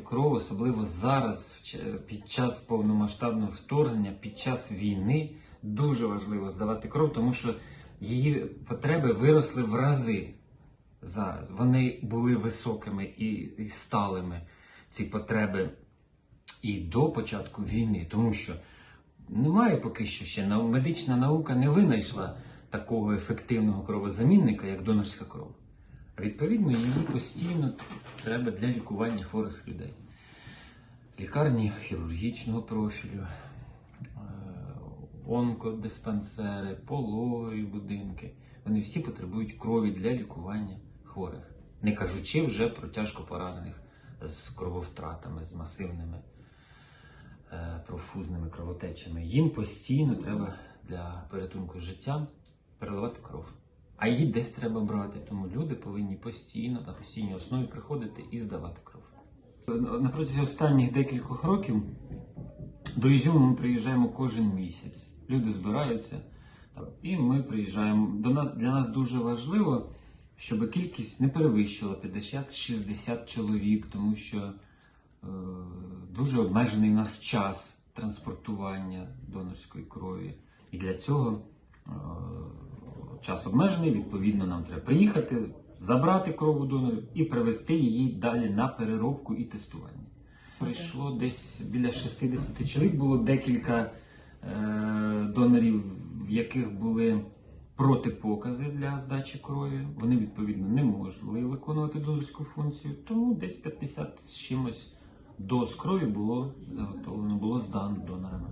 кров, особливо зараз, під час повномасштабного вторгнення, під час війни, дуже важливо здавати кров, тому що її потреби виросли в рази зараз. Вони були високими і, і сталими, ці потреби, і до початку війни, тому що немає поки що ще медична наука не винайшла такого ефективного кровозамінника, як донорська кров. Відповідно, її постійно треба для лікування хворих людей. Лікарні хірургічного профілю, е, онкодиспансери, пологові будинки. Вони всі потребують крові для лікування хворих. Не кажучи вже про тяжко поранених з крововтратами, з масивними е, профузними кровотечами. Їм постійно треба для порятунку життя переливати кров. А її десь треба брати, тому люди повинні постійно на постійній основі приходити і здавати кров. На протязі останніх декількох років до Ізюму ми приїжджаємо кожен місяць. Люди збираються, і ми приїжджаємо. До нас для нас дуже важливо, щоб кількість не перевищила 50-60 чоловік, тому що е, дуже обмежений у нас час транспортування донорської крові. І для цього е, час обмежений, відповідно, нам треба приїхати, забрати кров у донорів і привезти її далі на переробку і тестування. Прийшло десь біля 60 чоловік, було декілька е, донорів, в яких були протипокази для здачі крові. Вони відповідно не могли виконувати донорську функцію, тому десь 50 з чимось доз крові було заготовлено, було здано донорам.